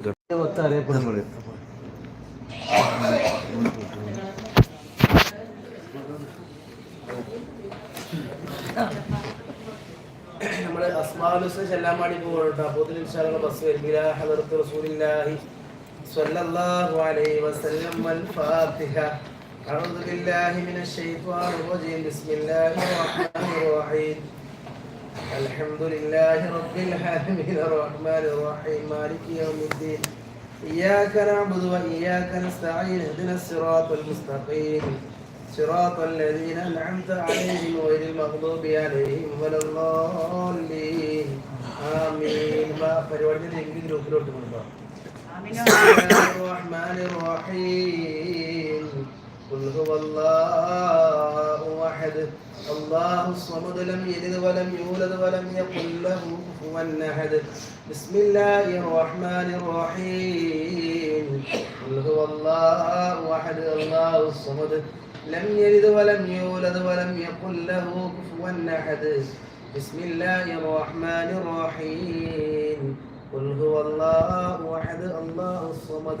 നേരത്തെ അറിയപ്പെടുന്നത് നമ്മൾ അസ്മാലുസ് ചെല്ലാൻ വേണ്ടി പോകട്ടോ അപ്പോൾ ഇൻഷാല്ല ബസ് വരുന്നില്ല ഹദറത്ത് റസൂലില്ലാഹി സ്വല്ലല്ലാഹു അലൈഹി വസല്ലം വൽ ഫാത്തിഹ أعوذ بالله من الشيطان الرجيم بسم الله الرحمن الرحيم الحمد لله رب العالمين الرحمن الرحيم مالك يوم الدين إياك نعبد وإياك نستعين اهدنا الصراط المستقيم صراط الذين أنعمت عليهم غير المغضوب عليهم ولا الضالين آمين ما പരിപാടിയുടെ ലിങ്ക് ഗ്രൂപ്പിലോട്ട് കൊണ്ടുപോകാം بسم الله الرحمن الرحيم قل هو الله أحد الله الصمد لم يلد ولم يولد ولم يكن له كفوا أحد. بسم الله الرحمن الرحيم. قل هو الله أحد الله الصمد. لم يلد ولم يولد ولم يكن له كفوا أحد. بسم الله الرحمن الرحيم. قل هو الله أحد الله الصمد.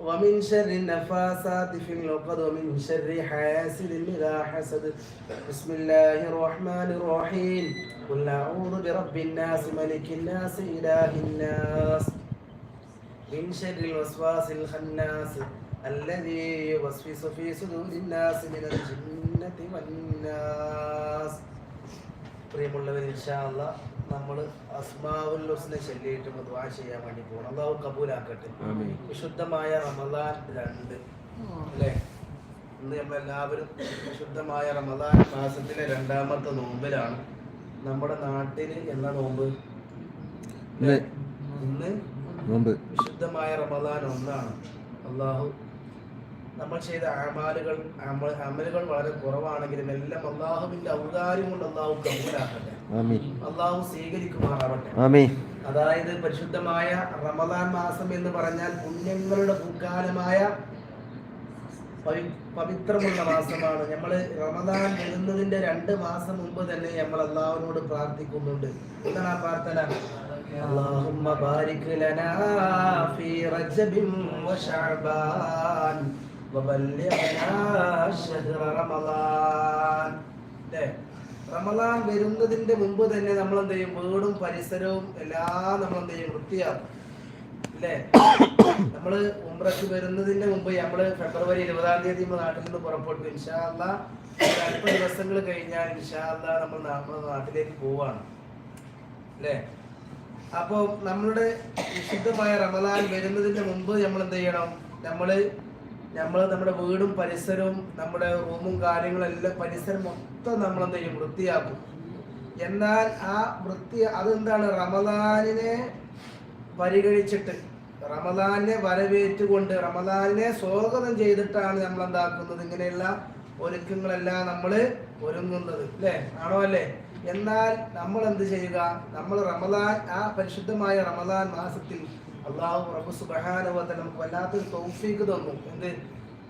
ومن شر النفاسات في العقد ومن شر حاسد إذا حسد بسم الله الرحمن الرحيم قل أعوذ برب الناس ملك الناس إله الناس من شر الوسواس الخناس الذي يوسوس في صدور الناس من الجنة والناس പ്രിയമുള്ളവർ ഇൻഷാല്ല നമ്മൾ അസ്മാവുൽ ഹുസ്നെ ചൊല്ലിയിട്ട് ദുആ ചെയ്യാൻ വേണ്ടി പോകണം അള്ളാഹു കബൂലാക്കട്ടെ. വിശുദ്ധമായ റമദാൻ രണ്ട്. അല്ലേ? ഇന്ന് നമ്മളെല്ലാവരും വിശുദ്ധമായ റമദാൻ മാസത്തിലെ രണ്ടാമത്തെ നോമ്പിലാണ്. നമ്മുടെ നാട്ടിൽ എന്ന നോമ്പ്? ഇന്ന്. നോമ്പ്. വിശുദ്ധമായ റമദാൻ ഒന്നാണ്. അള്ളാഹു നമ്മൾ ചെയ്ത അമാലുകൾ അമ- അമലുകൾ വളരെ കുറവാണെങ്കിലും എല്ലാം അള്ളാഹുവിന്റെ ഔദാര്യം കൊണ്ട് അള്ളാഹു കബൂലാക്കട്ടെ. അള്ളാഹു സ്വീകരിക്കുമാറാവട്ടെ ആമീൻ അതായത് പരിശുദ്ധമായ റമദാൻ മാസം എന്ന് പറഞ്ഞാൽ പുണ്യങ്ങളുടെ പൂക്കാലമായ പവി- പവിത്രമുള്ള മാസമാണ് നമ്മൾ റമദാൻ വരുന്നതിന്റെ രണ്ട് മാസം മുമ്പ് തന്നെ നമ്മൾ അള്ളാഹുവിനോട് പ്രാർത്ഥിക്കുന്നുണ്ട് എന്താണ് ആ പ്രാർത്ഥന اللهم بارك لنا في رجب وشعبان وبلغنا شهر رمضان ല്ലേ? റമദാൻ വരുന്നതിന്റെ മുമ്പ് തന്നെ നമ്മൾ എന്ത് ചെയ്യും? വീടും പരിസരവും എല്ലാം നമ്മൾ എന്ത് ചെയ്യും? വൃത്തിയാക്കും. അല്ലേ? നമ്മൾ ഉംറക്ക് വരുന്നതിന്റെ മുമ്പ് നമ്മൾ ഫെബ്രുവരി ഇരുപതാം തീയതി നമ്മൾ നാട്ടിൽ നിന്ന് പുറപ്പെട്ടു. ഇൻഷാല്ല അല്പ ദിവസങ്ങൾ കഴിഞ്ഞാൽ ഇൻഷാല്ല നമ്മൾ നമ്മുടെ നാട്ടിലേക്ക് പോവാണ്. അല്ലേ? അപ്പൊ നമ്മളുടെ വിശുദ്ധമായ റമദാൻ വരുന്നതിന്റെ മുമ്പ് നമ്മൾ എന്ത് ചെയ്യണം? നമ്മൾ നമ്മൾ നമ്മുടെ വീടും പരിസരവും നമ്മുടെ റൂമും കാര്യങ്ങളും എല്ലാം പരിസരം മൊത്തം നമ്മൾ എന്ത് ചെയ്യും? വൃത്തിയാക്കും. എന്നാൽ ആ വൃത്തി അതെന്താണ്? റമദാനിനെ പരിഗണിച്ചിട്ട് റമദാനെ വരവേറ്റുകൊണ്ട് റമദാനിനെ സ്വാഗതം ചെയ്തിട്ടാണ് നമ്മൾ എന്താക്കുന്നത് ഇങ്ങനെയുള്ള ഒരുക്കങ്ങളെല്ലാം നമ്മൾ ഒരുങ്ങുന്നത് അല്ലേ? ആണോ അല്ലേ? എന്നാൽ നമ്മൾ എന്ത് ചെയ്യുക? നമ്മൾ റമദാൻ ആ പരിശുദ്ധമായ റമദാൻ മാസത്തിൽ അള്ളാഹു റബ്ബു സുബഹാനുവദനം നമുക്ക് വല്ലാത്തൊരു തൗഫീഖ് തന്നു. എന്ത്?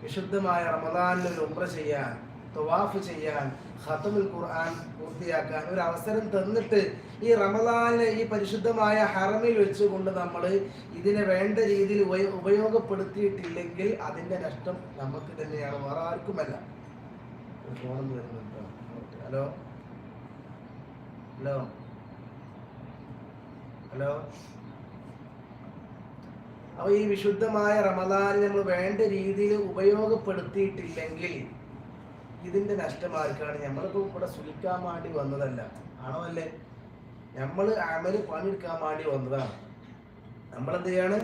വിശുദ്ധമായ റമദാനിൽ ഒരു ഉമ്ര ചെയ്യാൻ തവാഫ് ചെയ്യാൻ ഖത്തമുൽ ഖുർആൻ പൂർത്തിയാക്കാൻ ഒരു അവസരം തന്നിട്ട് ഈ റമദാനിലെ ഈ പരിശുദ്ധമായ ഹറമിൽ വെച്ചുകൊണ്ട് നമ്മൾ ഇതിനെ വേണ്ട രീതിയിൽ ഉപയോ- ഉപയോഗപ്പെടുത്തിയിട്ടില്ലെങ്കിൽ അതിന്റെ നഷ്ടം നമുക്ക് തന്നെയാണ്. വേറെ ആർക്കുമല്ല ഫോണൊന്ന് വരുന്നുണ്ട് ഹലോ? ഹലോ? ഹലോ? അപ്പൊ ഈ വിശുദ്ധമായ റമദാനെ നമ്മൾ വേണ്ട രീതിയിൽ ഉപയോഗപ്പെടുത്തിയിട്ടില്ലെങ്കിൽ ഇതിന്റെ നഷ്ടം ആർക്കാണ് നമ്മളിപ്പോ ഇവിടെ സുഖിക്കാൻ വേണ്ടി വന്നതല്ല. ആണോ അല്ലേ? നമ്മൾ അമൽ പണിയെടുക്കാൻ വേണ്ടി വന്നതാണ്. നമ്മളെന്ത് ചെയ്യാണ്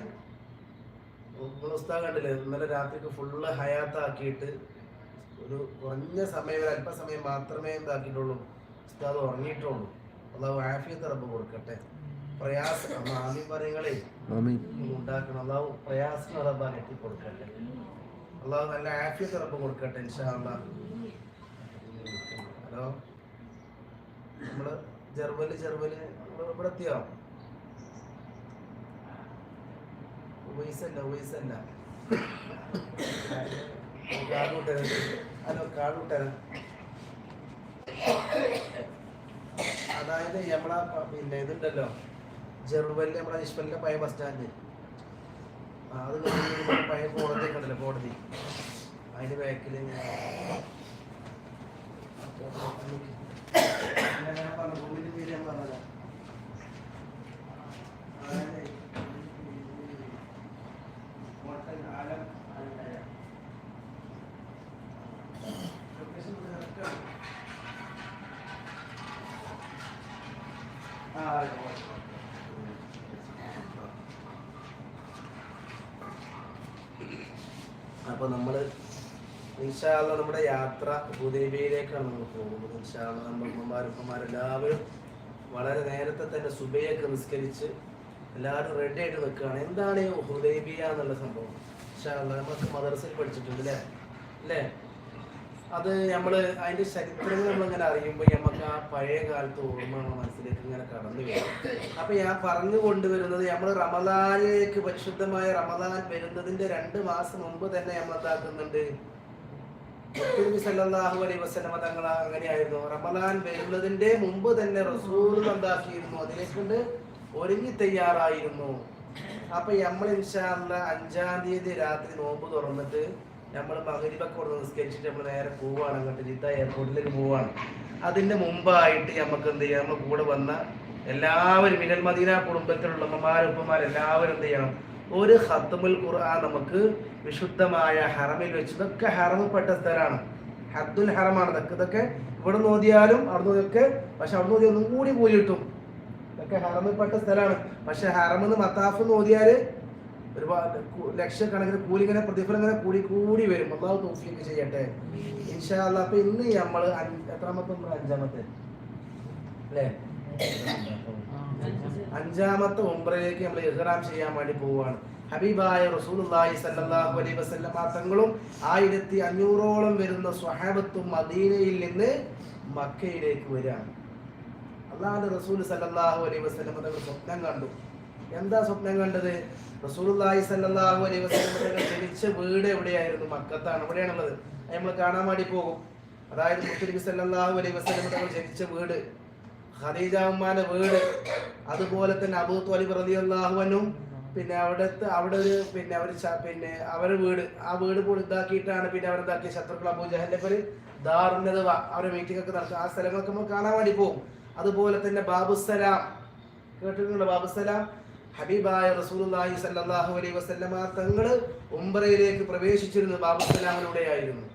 ഉസ്താദ് കണ്ടില്ലേ ഇന്നലെ രാത്രിക്ക് ഫുള്ള് ഹയാത്താക്കിയിട്ട് ഒരു കുറഞ്ഞ സമയം ഒരു അല്പസമയം മാത്രമേ എന്താക്കിയിട്ടുള്ളൂ ഉസ്താദ് ഉറങ്ങിയിട്ടുള്ളൂ. അള്ളാഹു ആഫിയത്ത് റബ്ബ് കൊടുക്കട്ടെ. പ്രയാസം ആമീൻ പറയുകളെ ഉണ്ടാക്കണം. അള്ളാഹു പ്രയാസം റബ്ബ് എത്തി കൊടുക്കട്ടെ. അള്ളാഹു നല്ല ആഫിയത്ത് റബ്ബ് കൊടുക്കട്ടെ ഇൻഷാ അള്ളാഹ്. ഹലോ നമ്മൾ ജർവൽ ജർവൽ ഇവിടെ എത്തിയോ? അതായത് നമ്മളാ പിന്നെ ഇതുണ്ടല്ലോ. ജെറുവലിൽ നമ്മളെ ഈശ്വരന്റെ പഴയ ബസ് സ്റ്റാൻഡ് അത് പഴയ കോടതി കണ്ടല്ലോ കോടതി. അതിന്റെ ബാക്കിൽ 何だよ。ഇൻഷാല്ല നമ്മുടെ യാത്ര ഹുദൈബിയയിലേക്കാണ് നമ്മൾ പോകുന്നത്. ഇൻഷാല്ല നമ്മുടെ ഉമ്മമാരുപ്പന്മാരെല്ലാവരും വളരെ നേരത്തെ തന്നെ സുബയൊക്കെ നിസ്കരിച്ച് എല്ലാവരും റെഡി ആയിട്ട് നിൽക്കുകയാണ്. എന്താണ് ഈ ഹുദൈബിയ എന്നുള്ള സംഭവം? ഇൻഷാല്ല നമ്മളൊക്കെ മദർസയിൽ പഠിച്ചിട്ടുണ്ട് അല്ലേ? അല്ലേ? അത് നമ്മൾ അതിന്റെ ചരിത്രങ്ങൾ നമ്മളിങ്ങനെ അറിയുമ്പോൾ നമുക്ക് ആ പഴയ കാലത്ത് ഓർമ്മ മനസ്സിലേക്ക് ഇങ്ങനെ കടന്നു വരും. അപ്പം ഞാൻ പറഞ്ഞു കൊണ്ടുവരുന്നത് നമ്മൾ റമദാനിലേക്ക് പരിശുദ്ധമായ റമദാൻ വരുന്നതിന്റെ രണ്ട് മാസം മുമ്പ് തന്നെ നമ്മൾ എന്താക്കുന്നുണ്ട്? സല്ലല്ലാഹു അലൈഹി വസല്ലമ തങ്ങൾ അങ്ങനെയായിരുന്നു. റമദാൻ വരുന്നതിന്റെ മുമ്പ് തന്നെ റസൂൽ എന്താക്കിയിരുന്നു അതിലേക്കൊണ്ട് ഒരുങ്ങി തയ്യാറായിരുന്നു. അപ്പൊ നമ്മൾ ഇൻഷാല്ല അഞ്ചാം തീയതി രാത്രി നോമ്പ് തുറന്നിട്ട് നമ്മൾ മകരിബൊക്കെ ഒന്ന് നിസ്കരിച്ചിട്ട് നമ്മൾ നേരെ പോവാണ്. അങ്ങോട്ട് ജിദ്ദ എയർപോർട്ടിലേക്ക് പോവാണ്. അതിന്റെ മുമ്പായിട്ട് നമുക്ക് എന്ത് ചെയ്യാം? നമ്മൾ കൂടെ വന്ന എല്ലാവരും മിനൽ മദീന കുടുംബത്തിലുള്ള ഉമ്മമാരും ഉപ്പമാരും എല്ലാവരും എന്ത് ചെയ്യണം? ഒരു ഹത്തമുൽ ഖുർആൻ നമുക്ക് വിശുദ്ധമായ ഹറമിൽ വെച്ച് ഇതൊക്കെ ഹറമിൽപ്പെട്ട സ്ഥലമാണ്. ഹദ്ദുൽ ഹറമാണ് ഇതൊക്കെ. ഇതൊക്കെ ഇവിടെ നോദിയാലും അവിടെ നോക്കിയൊക്കെ പക്ഷെ അവിടെ നോതി ഒന്നും കൂടി കൂലി കിട്ടും. ഇതൊക്കെ ഹറമിൽപ്പെട്ട സ്ഥലമാണ്. പക്ഷെ ഹറമെന്ന് മത്താഫ് നോദിയാൽ ഒരുപാട് ലക്ഷക്കണക്കിന് കൂലി ഇങ്ങനെ പ്രതിഫലം ഇങ്ങനെ കൂടി കൂടി വരും. അള്ളാഹു തോഫിയൊക്കെ ചെയ്യട്ടെ. ഇൻഷാ അപ്പൊ ഇന്ന് നമ്മൾ എത്രാമത്തെ? അഞ്ചാമത്തെ. അല്ലേ? അഞ്ചാമത്തെ ഉംറയിലേക്ക് നമ്മൾ ഇഹ്റാം ചെയ്യാൻ വേണ്ടി പോവുകയാണ്. ഹബീബായ റസൂലുള്ളാഹി സല്ലല്ലാഹു അലൈഹി വസല്ലമ തങ്ങളും ആയിരത്തി അഞ്ഞൂറോളം വരുന്ന സ്വഹാബത്തും മദീനയിൽ നിന്ന് മക്കയിലേക്ക് വരികയാണ്. അള്ളാഹുന്റെ റസൂൽ സല്ലല്ലാഹു അലൈഹി വസല്ലമ തങ്ങൾ സ്വപ്നം കണ്ടു. എന്താ സ്വപ്നം കണ്ടത്? റസൂലുള്ളാഹി സല്ലല്ലാഹു അലൈഹി വസല്ലമ തങ്ങൾ ജനിച്ച വീട് എവിടെയായിരുന്നു? മക്കത്താണ്. എവിടെയാണുള്ളത്? നമ്മൾ കാണാൻ വേണ്ടി പോകും. അതായത് മുത്തനബി സല്ലല്ലാഹു അലൈഹി വസല്ലമ തങ്ങൾ ജനിച്ച വീട്. ഖദീജ ഉമ്മാന്റെ വീട്. അതുപോലെ തന്നെ അബൂ ത്വാലിബ് അൻഹു പിന്നെ അവിടുത്തെ അവിടെ ഒരു പിന്നെ അവർ പിന്നെ അവരുടെ വീട്. ആ വീട് കൂടി ഇതാക്കിയിട്ടാണ് പിന്നെ അവരെന്താക്കിയ ശത്രുക്കൾ അബൂ ജഹലിന്റെ പേര് ദാറുന്നതവ അവരുടെ മീറ്റിംഗ് ഒക്കെ നടത്തും ആ സ്ഥലങ്ങളൊക്കെ നമ്മൾ കാണാൻ വേണ്ടി പോകും. അതുപോലെ തന്നെ ബാബുസലാം കേട്ടിട്ടുണ്ടോ ബാബുസലാം ഹബീബായ റസൂലുള്ളാഹി സല്ലല്ലാഹു അലൈഹി വസല്ലമ തങ്ങൾ ഉംറയിലേക്ക് പ്രവേശിച്ചിരുന്നത് ബാബുസലാമിലൂടെയായിരുന്നു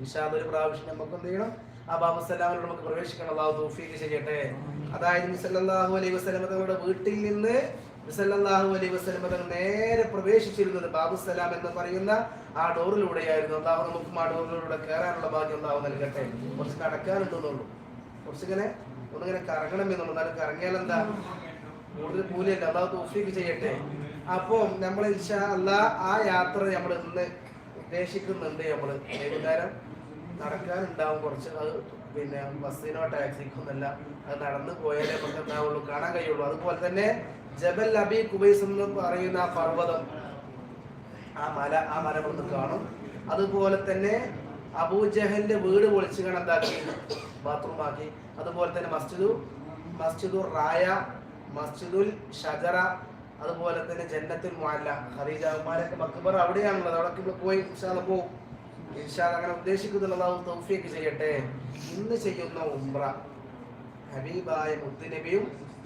ഇൻഷാദ് ഒരു പ്രാവശ്യം നമുക്ക് എന്ത് ചെയ്യണം? ആ ബാബുസലാമിലൂടെ നമുക്ക് പ്രവേശിക്കണം അള്ളാഹു തൗഫീഖ് ചെയ്യട്ടെ. അതായത് മുസല്ലാഹു അലൈഹി വസ്ലമ തങ്ങളുടെ വീട്ടിൽ നിന്ന് മുസല്ലാഹു അലൈഹി വസല്ലമ തങ്ങൾ നേരെ പ്രവേശിച്ചിരുന്നത് ബാബുസലാം എന്ന് പറയുന്ന ആ ഡോറിലൂടെയായിരുന്നു. അള്ളാഹു നമുക്കും ആ ഡോറിലൂടെ കയറാനുള്ള ഭാഗ്യം അള്ളാഹു നൽകട്ടെ. കുറച്ച് കടക്കാനുണ്ടെന്നുള്ളൂ കുറച്ചിങ്ങനെ ഒന്നിങ്ങനെ കറങ്ങണം എന്നുള്ളൂ. എന്നാലും കറങ്ങിയാൽ എന്താ? കൂടുതൽ കൂലിയല്ല. അള്ളാഹു തൗഫീഖ് ചെയ്യട്ടെ. അപ്പോൾ നമ്മൾ ഇൻഷാ അല്ലാ ആ യാത്ര നമ്മൾ ഇന്ന് ഉദ്ദേശിക്കുന്നുണ്ട് നമ്മൾ. വൈകുന്നേരം നടക്കാനുണ്ടാവും കുറച്ച്. അത് പിന്നെ ബസ്സിനോ ടാക്സിക്കോ ഒന്നല്ല അത് നടന്നു പോയാലേ നമുക്ക് എന്താവുള്ളൂ കാണാൻ കഴിയുള്ളൂ. അതുപോലെ തന്നെ ജബൽ അബി കുബൈസ് എന്ന് പറയുന്ന ആ പർവതം ആ മല ആ മല ഇവിടുന്ന് കാണും. അതുപോലെ തന്നെ അബൂജഹലിന്റെ വീട് പൊളിച്ച് കണക്കാക്കി ബാത്റൂം ആക്കി. അതുപോലെ തന്നെ മസ്ജിദു മസ്ജിദുർ റായ മസ്ജിദുൽ ഷജറ അതുപോലെ തന്നെ ജന്നത്തുൽ മുഅല്ല ഖദീജ ഉമ്മാരൊക്കെ മക്ബർ അവിടെയാണുള്ളത്. അവിടെ പോയി പോകും അങ്ങനെ ഉദ്ദേശിക്കുന്നുള്ളതാവും തൗഫിയൊക്കെ ചെയ്യട്ടെ. ഇന്ന് ചെയ്യുന്ന ഉംറ. ഹബീബായ മുത്തുനബിയും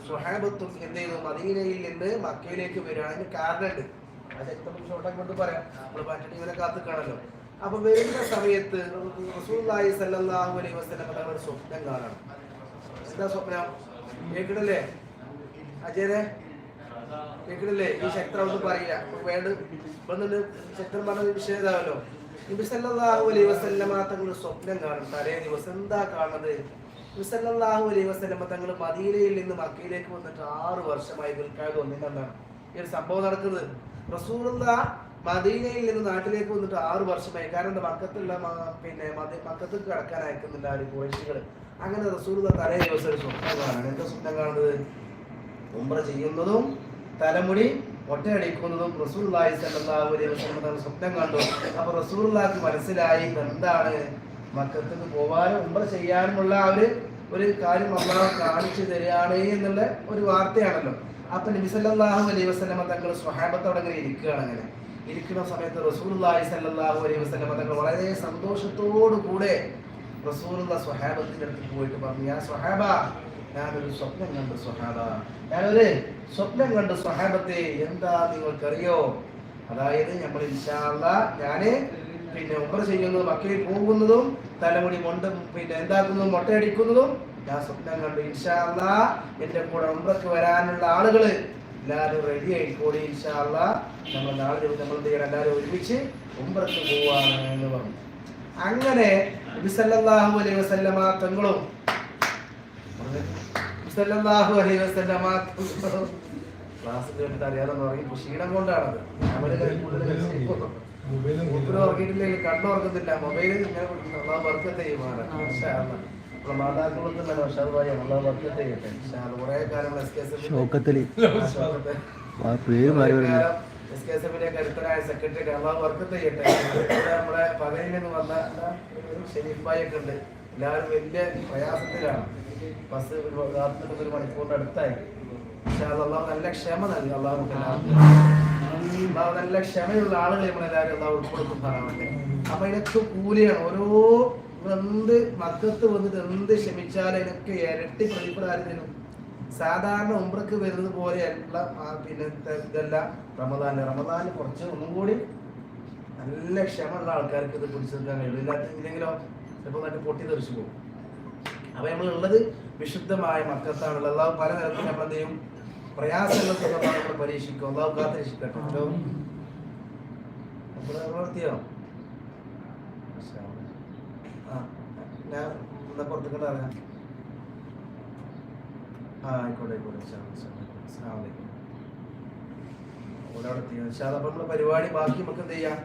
സുഹാബത്തും എന്ത് ചെയ്തു? മദീനയിൽ നിന്ന് മക്കയിലേക്ക് വരികയാണ് കാരണമുണ്ട്. അത് എത്ര കൊണ്ട് പറയാം. നമ്മൾ മറ്റേ ഇവരെ കാത്തുക്കാണല്ലോ. അപ്പൊ വരുന്ന സമയത്ത് റസൂലുള്ളാഹി സല്ലാഹു അലൈഹി വസല്ലം തങ്ങൾ ഒരു സ്വപ്നം കാണണം. എന്താ സ്വപ്നം? കേൾക്കണല്ലേ? അജയനെ? കേൾക്കണില്ലേ? ഈ ശക്തം ഒന്നും പറയില്ല വേണ്ട. വന്നിട്ട് ശക്തം പറഞ്ഞ വിഷയം ഇതാവല്ലോ നബി അലൈഹി വസല്ലമ തങ്ങൾ സ്വപ്നം കാണും. തലേ ദിവസം എന്താ കാണുന്നത്? നബി അലൈഹി വസല്ലമ തങ്ങൾ മദീനയിൽ നിന്ന് മക്കയിലേക്ക് വന്നിട്ട് ആറ് വർഷമായി വിൽക്കാതെ ഒന്നിനെന്താണ് ഈ ഒരു സംഭവം നടക്കുന്നത്. റസൂലുള്ള മദീനയിൽ നിന്ന് നാട്ടിലേക്ക് വന്നിട്ട് ആറ് വർഷമായി. കാരണം എന്താ? മക്കത്തുള്ള പിന്നെ മക്കത്ത് കിടക്കാൻ അയക്കുന്നില്ല ആ കുറേശികൾ അങ്ങനെ റസൂലുള്ള തലേ ദിവസം ഒരു സ്വപ്നം കാണാണ്. എന്താ സ്വപ്നം കാണുന്നത്? ഉമ്ര ചെയ്യുന്നതും തലമുടി ഒട്ടയടിക്കുന്നതും റസൂലുള്ളാഹി സ്വല്ലല്ലാഹു അലൈഹി വസല്ലം സ്വപ്നം കണ്ടു. അപ്പൊ റസൂലുള്ളാഹിക്ക് മനസ്സിലായി എന്താണ് മക്കത്തേക്ക് പോവാനും ഉമ്പ ചെയ്യാനുമുള്ള ആ ഒരു ഒരു കാര്യം അള്ളാഹു കാണിച്ചു തരികയാണ് എന്നുള്ള ഒരു വാർത്തയാണല്ലോ. അപ്പൊ നബി അലൈ അലൈഹി തങ്ങൾ സ്വഹാബത്തോടെ അങ്ങനെ ഇരിക്കുകയാണ് അങ്ങനെ. ഇരിക്കുന്ന സമയത്ത് റസൂലുള്ളാഹി സ്വല്ലല്ലാഹു അലൈഹി വസല്ലം തങ്ങൾ വളരെ സന്തോഷത്തോടു കൂടെ റസൂലുള്ള സ്വഹാബത്തിന്റെ അടുത്ത് പോയിട്ട് പറഞ്ഞു യാ സ്വഹാബ ഞാനൊരു സ്വപ്നം കണ്ടു സ്വഹാബ ഞാനൊരു സ്വപ്നം കണ്ടു സ്വഹാബത്തെ എന്താ നിങ്ങൾക്കറിയോ? അതായത് നമ്മൾ ഇൻഷാല്ല ഞാൻ പിന്നെ ഉമർ ചെയ്യുന്നതും മക്കളിൽ പോകുന്നതും തലമുടി മൊണ്ട പിന്നെ എന്താക്കുന്നതും മൊട്ടയടിക്കുന്നതും ഞാൻ സ്വപ്നം കണ്ടു. ഇൻഷാല്ല എന്റെ കൂടെ ഉമ്രക്ക് വരാനുള്ള ആളുകൾ എല്ലാവരും റെഡി ആയിക്കോടി ഇൻഷാല്ല നമ്മൾ നാളെ നമ്മൾ എന്ത് എല്ലാവരും ഒരുമിച്ച് ഉമ്രക്ക് പോവാണ് എന്ന് പറഞ്ഞു. അങ്ങനെ നബി സല്ലല്ലാഹു അലൈഹി വസല്ലമ തങ്ങളും സല്ലല്ലാഹു അലൈഹി വസല്ലമ ക്ലാസ് കേട്ടിട്ട് പറയും. ക്ഷീണം കൊണ്ടാണത്. ഇങ്ങനെ. അള്ളാഹു ചെയ്യുമാണ് ചെയ്യട്ടെ. S K S S K S എഫിന്റെ കരുത്തനായ സെക്രട്ടറി അള്ളാഹു വർക്ക് ചെയ്യട്ടെ. ഇവിടെ നമ്മുടെ പകയിൽ നിന്ന് വന്ന ഉണ്ട്. എല്ലാവരും വലിയ പ്രയാസത്തിലാണ്. ബസ് ഒരു യഥാർത്ഥത്തിൽ ഒരു മണിക്കൂറിന്റെ അടുത്തായി. പക്ഷെ അത് അള്ളാഹു നല്ല ക്ഷമ നൽകി അള്ളാഹു. നല്ല ക്ഷമയുള്ള ആളുകളെ നമ്മളെല്ലാവരും ഉൾപ്പെടുത്തും ഉൾപ്പെടുത്തുന്നതാണ് അപ്പൊ അതിനൊക്കെ കൂലിയാണ്. ഓരോ എന്ത് മക്കത്ത് വന്നിട്ട് എന്ത് ക്ഷമിച്ചാലും ഇതിനൊക്കെ ഇരട്ടി പ്രതിഫലം സാധാരണ ഉംറക്ക് വരുന്നത് പോലെയല്ല പിന്നെ ഇതല്ല റമദാൻ റമദാൻ കുറച്ച് ഒന്നും കൂടി നല്ല ക്ഷമയുള്ള ആൾക്കാർക്ക് ഇത് പിടിച്ചെടുക്കാൻ കഴിയും. ഇല്ലാത്ത ഇല്ലെങ്കിലോ ചിലപ്പോൾ നല്ല പൊട്ടി തെറിച്ചു പോകും. അപ്പൊ നമ്മൾ ഉള്ളത് വിശുദ്ധമായ മക്കത്താണുള്ളത് അള്ളാഹു പല തരത്തിൽ ചെയ്യും പ്രയാസങ്ങൾ നമ്മൾ പരീക്ഷിക്കും. അള്ളാഹു കാത്തിരിക്കട്ടെ. പ്രവർത്തിയോ ആ ഞാൻ എന്നാ ഇറങ്ങാം. ആ ആയിക്കോട്ടെ ആയിക്കോട്ടെ. അപ്പൊ പരിപാടി ബാക്കി നമുക്ക് എന്ത് ചെയ്യാം?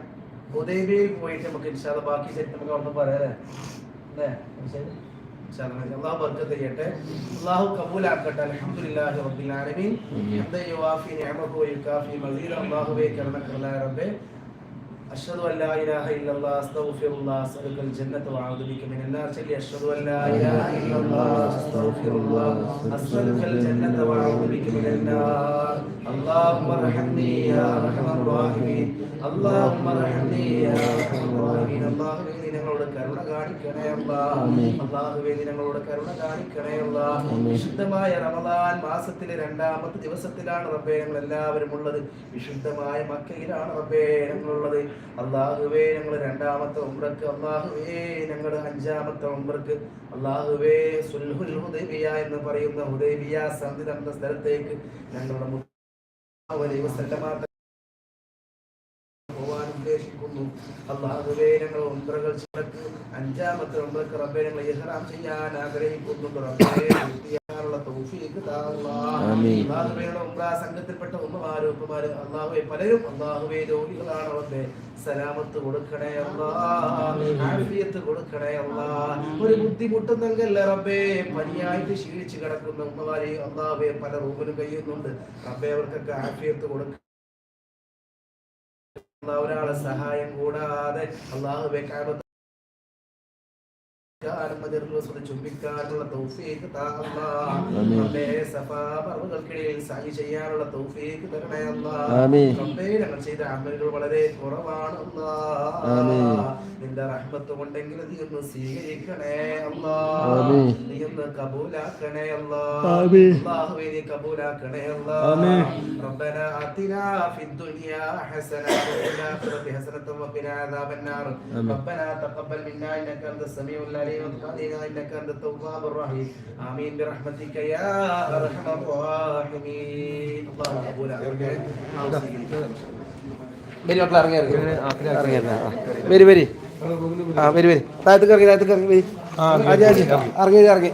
പോയിട്ട് നമുക്ക് ബാക്കി ശരി നമുക്ക് അവിടെ പറയാം അല്ലേ? ശരി. ഇൻഷാ അല്ലാ, അള്ളാഹു ബർക്കത്ത് ചെയ്യട്ടെ അള്ളാഹു കബൂലാക്കട്ടെ അൽഹംദുലില്ലാഹി റബ്ബിൽ ആലമീൻ ഹംദ യുവാഫി നിഅമഹു വയുകാഫി മസീദ അല്ലാഹുവേ കരുണക്കല്ലാഹി റബ്ബേ أشهد أن لا إله إلا الله أستغفر الله أسألك الجنة وأعوذ بك من النار شلي أشهد أن لا إله إلا الله أستغفر الله أسألك الجنة وأعوذ بك من النار اللهم ارحمني يا أرحم الراحمين اللهم ارحمني يا أرحم الراحمين اللهم നീ ഞങ്ങളോട് കരുണ കാണിക്കണേ അല്ലാഹുവേ നീ ഞങ്ങളോട് കരുണ കാണിക്കണേ അല്ലാ. വിശുദ്ധമായ റമദാൻ മാസത്തിലെ രണ്ടാമത്തെ ദിവസത്തിലാണ് റബ്ബേ ഞങ്ങൾ എല്ലാവരും ഉള്ളത്. വിശുദ്ധമായ മക്കയിലാണ് റബ്ബേ ഞങ്ങളുള്ളത്. അള്ളാഹുവേ ഞങ്ങൾ രണ്ടാമത്തെ ഉംറക്ക്. അള്ളാഹുവേ ഞങ്ങൾ അഞ്ചാമത്തെ ഉംറക്ക്. അള്ളാഹുവേ സുൽഹുൽ ഹുദൈബിയ എന്ന് പറയുന്ന ഹുദൈബിയ സന്ധി തന്ന സ്ഥലത്തേക്ക് ഞങ്ങളുടെ വസല്ലമ പോവാൻ ഉദ്ദേശിക്കുന്നു. അള്ളാഹുവേ ഞങ്ങൾ ഉംറകൾ ചിലക്ക് അഞ്ചാമത്തെ ഉംറക്ക് റബ്ബേ ഞങ്ങൾ ഇഹ്റാം ചെയ്യാൻ ആഗ്രഹിക്കുന്നുണ്ട്. റബ്ബേ ചെയ്യാനുള്ള തൗഫീഖ് താ ഉംറ സംഘത്തിൽപ്പെട്ട ഉമ്മമാരും ഉപ്പമാര്. അള്ളാഹുവെ പലരും അള്ളാഹുവെ രോഗികളാണ് അവന്റെ സലാമത്ത് കൊടുക്കണേ അല്ലാ ആഫിയത്ത് കൊടുക്കണേ അള്ളാ. ഒരു ബുദ്ധിമുട്ടുന്നെങ്കിൽ റബ്ബേ പനിയായിട്ട് ക്ഷീണിച്ച് കിടക്കുന്ന ഉമ്മമാരെ അള്ളാഹുവെ പല റൂമിലും കഴിയുന്നുണ്ട്. റബ്ബേ അവർക്കൊക്കെ ആഫിയത്ത് കൊടുക്ക ഒരാളെ സഹായം കൂടാതെ അള്ളാഹുബെ കാബത്ത് ചുംബിക്കാനുള്ള തൗഫീഖ് റബ്ബേ സഫാ പറവുകൾക്കിടയിൽ സായി ചെയ്യാനുള്ള തൗഫീഖ് തരണേ അല്ലാഹ് റബ്ബേ ഞങ്ങൾ ചെയ്ത അമലുകൾ വളരെ കുറവാണ് അല്ലാഹ് നിന്റെ റഹ്മത്ത് ഉണ്ടെങ്കിൽ നീ ഒന്ന് അല്ലാഹ് നീ ഒന്ന് കബൂലാക്കണേ അല്ലാഹ് അല്ലാഹുവേ നീ കബൂലാക്കണേ അല്ലാഹ് റബ്ബനാ ആതിനാ ഫിദ്ദുനിയാ ഹസനatan വഫിൽ ആഖിറതി ഹസനatan വഖിനാ അദാബന്നാർ. റബ്ബനാ തഖബ്ബൽ മിന്നാ ഇന്നക അൻത إنك أنت السميع العليم وتب علينا إنك أنت التواب الرحيم آمين برحمتك يا أرحم الراحمين الله قبول വരി മക്കൾ ഇറങ്ങി ഇറങ്ങി ഇറങ്ങി ഇറങ്ങി വരി വരി ആ വരി വരി താഴത്തേക്ക് ഇറങ്ങി താഴത്തേക്ക് ഇറങ്ങി വരി ഇറങ്ങി ഇറങ്ങി